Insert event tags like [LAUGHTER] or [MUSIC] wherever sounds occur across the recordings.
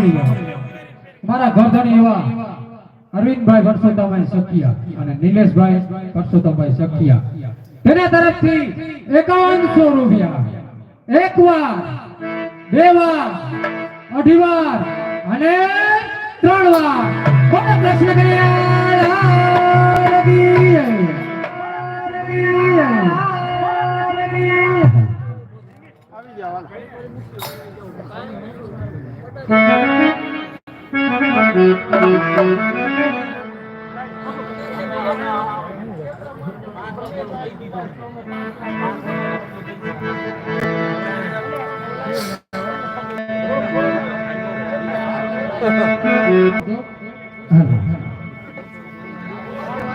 સાંભળી લો મારા ગરધણી એવા અરવિંદભાઈ પરસોત્તમભાઈ સખિયા અને નિલેશભાઈ પરસોત્તમભાઈ સખિયા. તેના તરફથી એકાવનસો રૂપિયા. એક વાર બે વાર અઢી વાર અને ત્રણ વાર કોને પ્રશ્ન કર્યા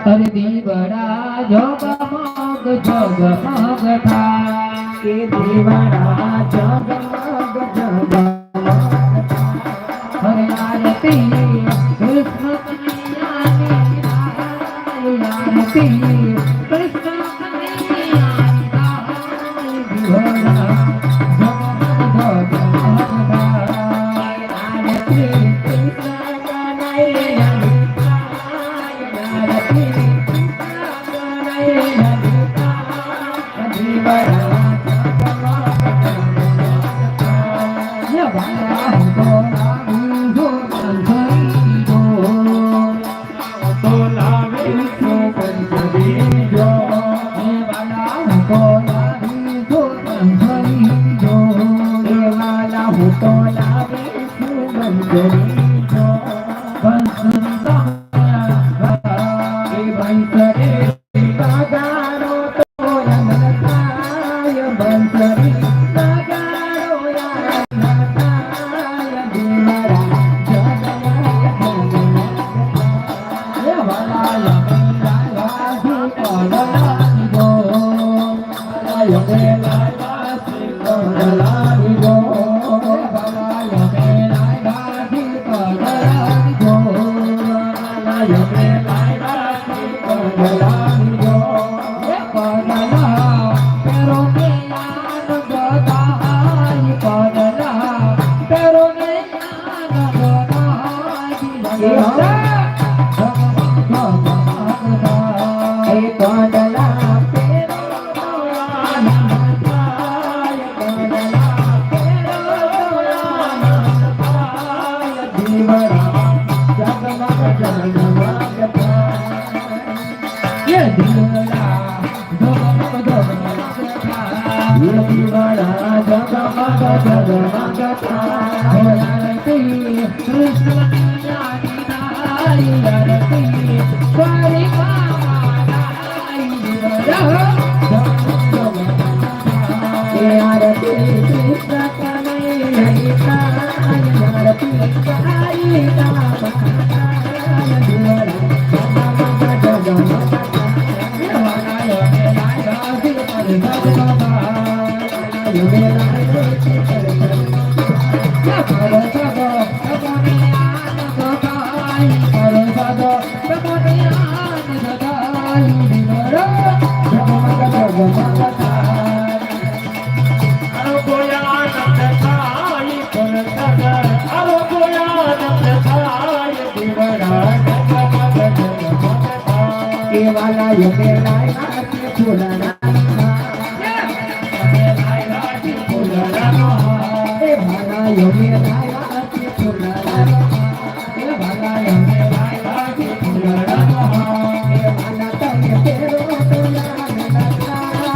હરદી બડા જોગ મોગ જોગ મોગ થાય. કે દીવાના જગમગ જગમગ.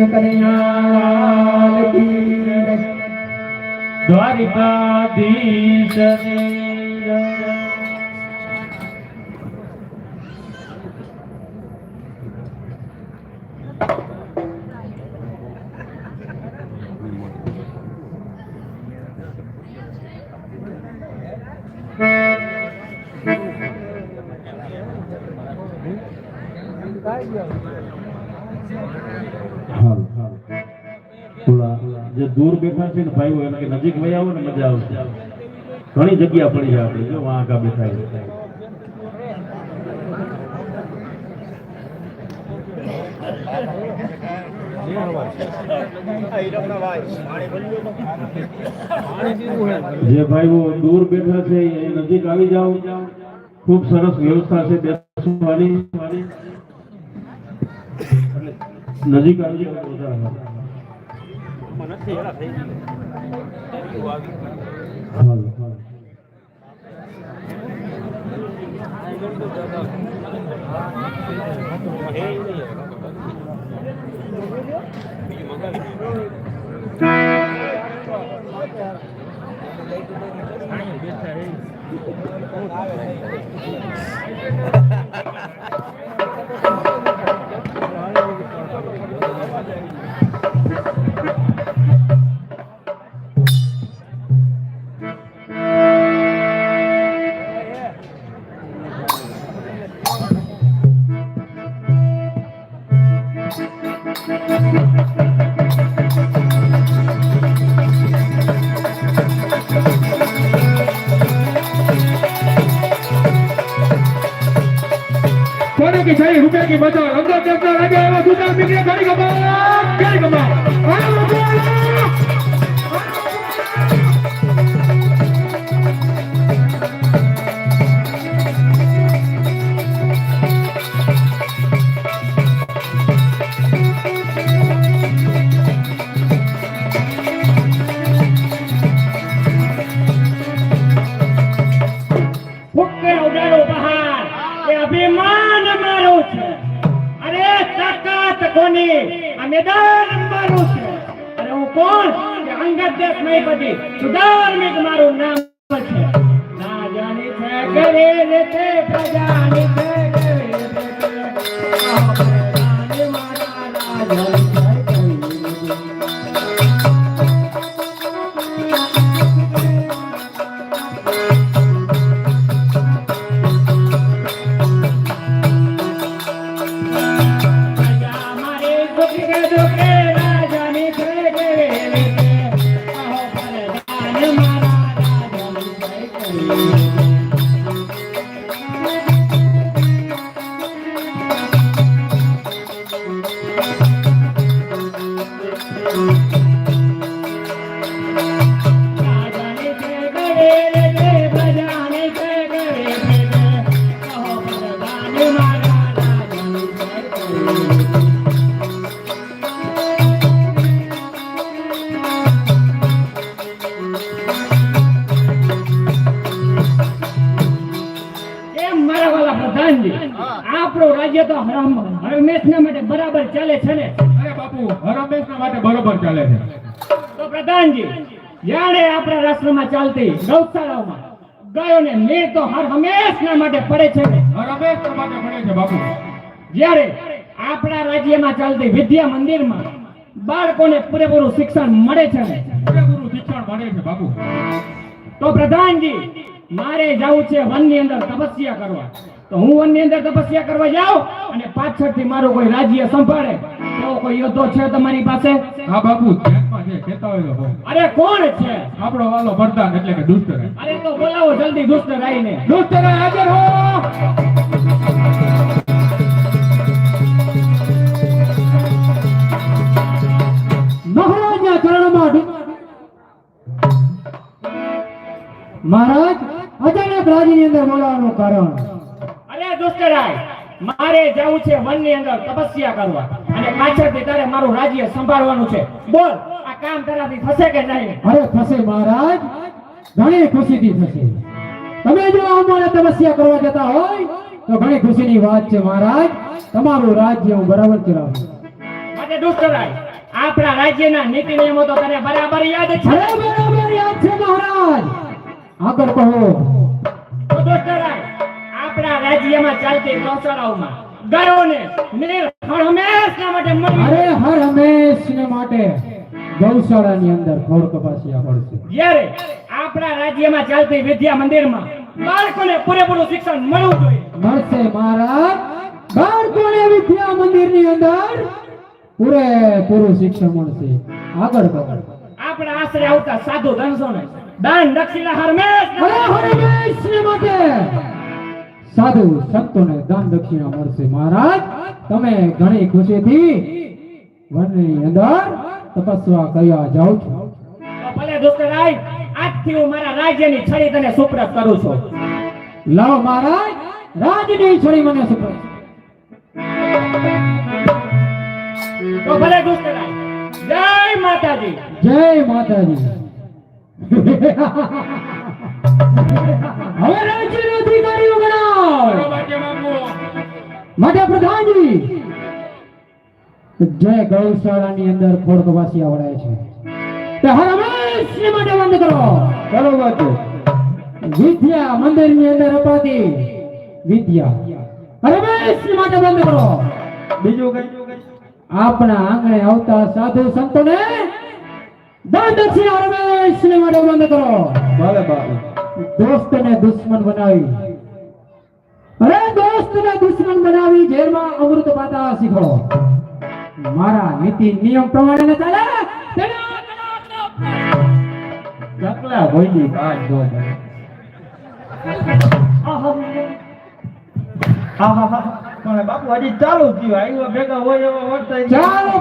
કૃષ્ણ કનૈયા દૂર બેઠા છે ને ભાઈઓ એને કે નજીક વહી આવો ને મજા આવશે. ઘણી જગ્યા પડી છે આપણે, જો વાં આગા બેઠા છે. જે ભાઈઓ દૂર બેઠા છે, એ નજીક આવી જાઓ. ખૂબ સરસ વ્યવસ્થા છે, બેસવાની. નજીક આવી જાઓ તો વધારે હાલો, હાલો. सोने lagi betul. Untuk dokter lagi, masukkan pinggir. નહીં બધી સુધાર્મિક મારું નામ પ્રધાનજી જાણે આપણા રાષ્ટ્રમાં ચાલતી ગૌશાળાઓમાં ગાયોને મેં તો હર હંમેશના માટે પડે છે. ને હંમેશના માટે પડે છે બાપુ. જ્યારે આપણા રાજ્યમાં ચાલતી વિદ્યા મંદિરમાં બાળકોને પૂરેપૂરું શિક્ષણ મળે છે. ને પૂરેપૂરું શિક્ષણ મળે છે બાપુ. તો પ્રધાનજી મારે જવું છે વનની અંદર તપસ્યા કરવા. તો હું વનની અંદર તપસ્યા કરવા જાઉં અને પાછળથી મારું કોઈ રાજ્ય સંભાળે એવો કોઈ યોદ્ધો છે તમારી પાસે? હા બાપુ ધ્યાનમાં છે કહેતા હોય અરે કોણ છે? આપણો વાલો વરદાન એટલે કે દુષ્ટ અરે તો બોલાવો જલ્દી દુષ્ટ રાઈને દુષ્ટ હાજર હો! મહારાજ અચાનક રાજની અંદર બોલાવાનું કારણ. દુષ્ટરાય મારે જવું છે વનની અંદર તપસ્યા કરવા. અને પાછળથી તારે મારું રાજ્ય સંભાળવાનું છે. બોલ આ કામ તારાથી થશે કે નહીં? અરે થશે મહારાજ. ઘણી ખુશીથી થશે. તમે જો અમારે તપસ્યા કરવા જતા હોય તો ઘણી ખુશીની વાત છે મહારાજ. તમારું રાજ્ય હું બરાબર ચલાવું માટે દુષ્ટરાય આપણા રાજ્યના નીતિ નિયમો તો તને બરાબર યાદ છે. બરાબર યાદ છે મહારાજ. આગળ કહો તો દુષ્ટરાય આપણા રાજ્યમાં ચાલતી ગૌશાળાઓમાં ગાયોને હર હંમેશના માટે અરે હર હંમેશને માટે ગૌશાળાની અંદર ખોડ કપાસિયા પડશે જ્યારે આપણા રાજ્યમાં ચાલતી વિદ્યા મંદિરમાં બાળકોને પૂરેપૂરું શિક્ષણ મળવું જોઈએ. મળશે મારા બાળકોને વિદ્યા મંદિરની અંદર પૂરેપૂરું શિક્ષણ મળશે. આગળ આગળ આપણા આશરે આવતા સાધુ ધનસોને દાન દક્ષિણા હરમેશ અરે હરમેશને માટે સાધુ સંતોને દાન દક્ષિણા મળશે. મહારાજ તમે ઘણી ખુશીથી વનની અંદર તપસ્યા કરવા જાઓ છો. ભલે દુષ્કરાય આજથી હું મારા રાજ્યની છડી તને સુપ્રત કરું છું. લાવ મહારાજ રાજની છડી મને સુપ્રત. તો ભલે દુષ્કરાય જય માતાજી. જય માતાજી. [LAUGHS] હવે રાજ્યનો અધિકારીઓ બનાવ માટે પ્રધાનજી! જય ગૌશાળાની અંદર ખોડકવાસી આવડાય છે. તે હર હંમેશને માટે બંધ કરો. બરોબર વિદ્યા મંદિરની અંદર અપાતી વિદ્યા. હર હંમેશને માટે બંધ કરો. બીજું કઈ? આપણા આંગણે આવતા સાધુ સંતોને દાન દક્ષિણા રમેશને માટે બંધ કરો. બાપુ દોસ્તને દુશ્મન બનાવી. અરે દોસ્તને દુશ્મન બનાવી જેલમાં અમૃત પાતા શીખો. મારા નીતિ નિયમ પ્રમાણે ન ચાલે. ચકલા ભોઈની પાંચ દો હા હા હા બાપુ, હજી ચાલુ થયું. આવ્યો ભેગા હોય એવા વર્તાય ચાલો